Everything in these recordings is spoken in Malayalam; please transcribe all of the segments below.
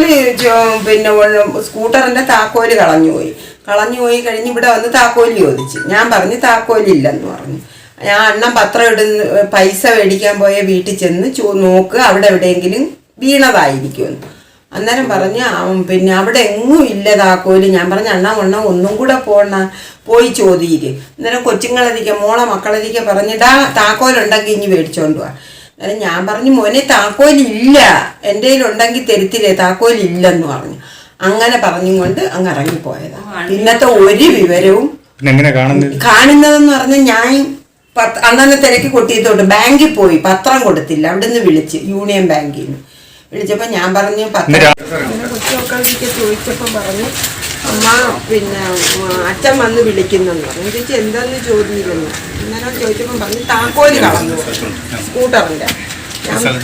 താക്കോൽ പിന്നെ സ്കൂട്ടറിന്റെ താക്കോൽ കളഞ്ഞുപോയി കളഞ്ഞുപോയി കഴിഞ്ഞ് ഇവിടെ വന്ന് താക്കോൽ ചോദിച്ചു. ഞാൻ പറഞ്ഞു താക്കോലില്ലെന്ന് പറഞ്ഞു. ഞാൻ അണ്ണൻ പത്രം ഇടുന്ന പൈസ മേടിക്കാൻ പോയ വീട്ടിൽ ചെന്ന് ചോ നോക്ക് അവിടെ എവിടെയെങ്കിലും വീണതായിരിക്കും അന്നേരം പറഞ്ഞ് പിന്നെ അവിടെ എങ്ങും ഇല്ല താക്കോൽ. ഞാൻ പറഞ്ഞ അണ്ണ ഒണ്ണ ഒന്നും കൂടെ പോണ. പോയി ചോദിയിര് അന്നേരം കൊച്ചുങ്ങളതിക്ക മോളെ മക്കളതിക്ക പറഞ്ഞിടാ താക്കോലുണ്ടെങ്കിൽ ഇനി മേടിച്ചോണ്ട് പോവാ അന്നേരം ഞാൻ പറഞ്ഞു മോനെ താക്കോലില്ല. എന്റെ കയ്യിലുണ്ടെങ്കിൽ തരുത്തില്ലേ? താക്കോലില്ലെന്ന് പറഞ്ഞു. അങ്ങനെ പറഞ്ഞും കൊണ്ട് അങ്ങ് ഇറങ്ങിപ്പോയതാണ് പിന്നത്തെ ഒരു വിവരവും പിന്നെ എങ്ങനെ കാണുന്നത്? കാണുന്നതെന്ന് പറഞ്ഞാൽ ഞാൻ പത്ത് അന്നെ തിരക്ക് കൊട്ടിയത്തോട്ട് ബാങ്കിൽ പോയി. പത്രം കൊടുത്തില്ല. അവിടെ നിന്ന് വിളിച്ച് യൂണിയൻ ബാങ്കിൽ നിന്ന്. വിളിച്ചപ്പോൾ ഞാൻ പറഞ്ഞു പത്രം ചോദിച്ചപ്പോ ചോദിച്ചപ്പോൾ പറഞ്ഞു അമ്മ പിന്നെ അച്ഛൻ വന്ന് വിളിക്കുന്നെന്ന് പറഞ്ഞു. ചേച്ചി എന്താന്ന് ചോദിച്ചിരുന്നു അന്നേരം ചോദിച്ചപ്പം പറഞ്ഞു താക്കോൽ കളഞ്ഞു. സ്കൂട്ടറിന്റെ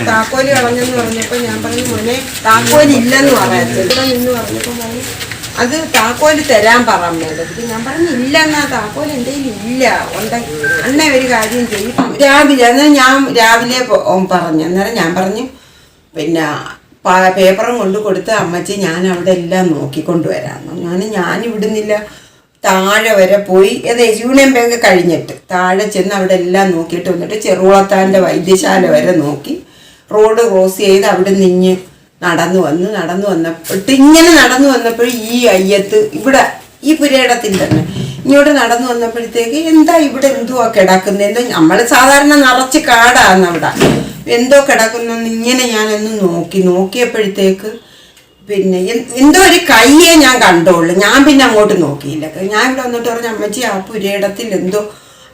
താക്കോൽ കളഞ്ഞെന്ന് പറഞ്ഞപ്പോൾ ഞാൻ പറഞ്ഞു മോനെ താക്കോൽ ഇല്ലെന്ന് ഇവിടെ നിന്ന് പറഞ്ഞപ്പോൾ പറഞ്ഞു അത് താക്കോൽ തരാൻ പറഞ്ഞത് ഞാൻ പറഞ്ഞു ഇല്ല എന്നാ താക്കോൽ എന്റെ ഇല്ല. ഉണ്ടെങ്കിൽ അന്നേ ഒരു കാര്യം ചെയ്യും. രാവിലെ അന്നേരം ഞാൻ രാവിലെ പറഞ്ഞു. അന്നേരം ഞാൻ പറഞ്ഞു പിന്നെ പേപ്പറും കൊണ്ട് കൊടുത്ത് അമ്മച്ചി ഞാൻ അവിടെ എല്ലാം നോക്കിക്കൊണ്ട് വരാമെന്നു ഞാൻ ഞാൻ ഇവിടുന്നില്ല താഴെ വരെ പോയി. ഏത് യൂണിയൻ ബാങ്ക് കഴിഞ്ഞിട്ട് താഴെ ചെന്ന് അവിടെ എല്ലാം നോക്കിയിട്ട് വന്നിട്ട് ചെറുകുളത്താന്റെ വൈദ്യശാല വരെ നോക്കി. റോഡ് ക്രോസ് ചെയ്ത് അവിടെ നിന്ന് നടന്നു വന്ന് നടന്നു വന്നപ്പോട്ട് ഇങ്ങനെ നടന്നു വന്നപ്പോൾ ഈ അയ്യത്ത് ഇവിടെ ഈ പുരയിടത്തിൽ തന്നെ ഇങ്ങോട്ട് നടന്നു വന്നപ്പോഴത്തേക്ക് എന്താ ഇവിടെ എന്തുവാ കിടക്കുന്നത് എന്തോ നമ്മൾ സാധാരണ നിറച്ച് കാടാണ് അവിടെ. എന്തോ കിടക്കുന്നു ഇങ്ങനെ ഞാനൊന്ന് നോക്കി നോക്കിയപ്പോഴത്തേക്ക് പിന്നെ എന്തോ ഒരു കയ്യെ ഞാൻ കണ്ടോളൂ. ഞാൻ പിന്നെ അങ്ങോട്ട് നോക്കിയില്ല. ഞാൻ ഇവിടെ വന്നിട്ട് പറഞ്ഞു അമ്മച്ചി ആ പുരയിടത്തിൽ എന്തോ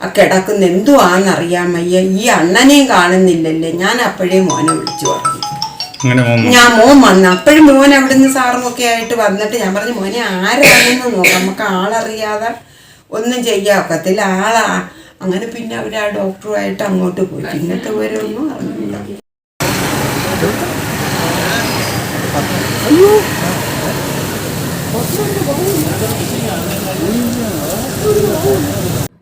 ആ കിടക്കുന്ന എന്തോ ആണെന്നറിയാൻ വയ്യ. ഈ അണ്ണനെയും കാണുന്നില്ലല്ലേ. ഞാൻ അപ്പോഴേ മോനെ വിളിച്ചു പറഞ്ഞു. ഞാൻ മോൻ വന്നു. അപ്പോഴും മോൻ അവിടുന്ന് സാറും ഒക്കെ ആയിട്ട് വന്നിട്ട് ഞാൻ പറഞ്ഞു മോനെ ആരാണെന്ന് നോക്കാം. നമുക്ക് ആളറിയാതെ ഒന്നും ചെയ്യാൻ ഒക്കത്തില്ല. ആളാ. അങ്ങനെ പിന്നെ അവർ ആ ഡോക്ടറുമായിട്ട് അങ്ങോട്ട് പോയി. ഇന്നത്തെ വിവരമൊന്നും അറിഞ്ഞില്ല.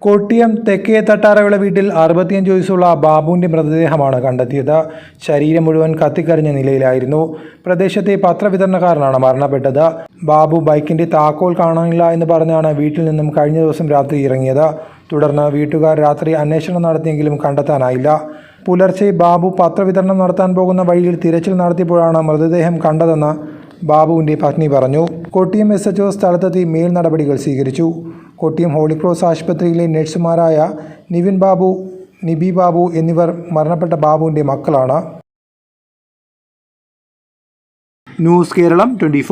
കൊട്ടിയം തെക്കേ തട്ടാറവിള വീട്ടിൽ അറുപത്തിയഞ്ച് വയസ്സുള്ള ബാബുവിന്റെ മൃതദേഹമാണ് കണ്ടെത്തിയത്. ശരീരം മുഴുവൻ കത്തിക്കരിഞ്ഞ നിലയിലായിരുന്നു. പ്രദേശത്തെ പത്രവിതരണക്കാരനാണ് മരണപ്പെട്ടത്. ബാബു ബൈക്കിന്റെ താക്കോൽ കാണാനില്ല എന്ന് പറഞ്ഞാണ് വീട്ടിൽ നിന്നും കഴിഞ്ഞ ദിവസം രാത്രി ഇറങ്ങിയത്. തുടർന്ന് വീട്ടുകാർ രാത്രി അന്വേഷണം നടത്തിയെങ്കിലും കണ്ടെത്താനായില്ല. പുലർച്ചെ ബാബു പത്രവിതരണം നടത്താൻ പോകുന്ന വഴിയിൽ തിരച്ചിൽ നടത്തിയപ്പോഴാണ് മൃതദേഹം കണ്ടതെന്ന് ബാബുവിന്റെ പത്നി പറഞ്ഞു കൊട്ടിയം എസ് എച്ച് സ്ഥലത്തെത്തി മേൽ നടപടികൾ സ്വീകരിച്ചു. കൊട്ടിയം ഹോളിക്രോസ് ആശുപത്രിയിലെ നഴ്സുമാരായ നിവിൻ ബാബു നിബി ബാബു എന്നിവർ മരണപ്പെട്ട ബാബുവിന്റെ മക്കളാണ്. News Keralam twenty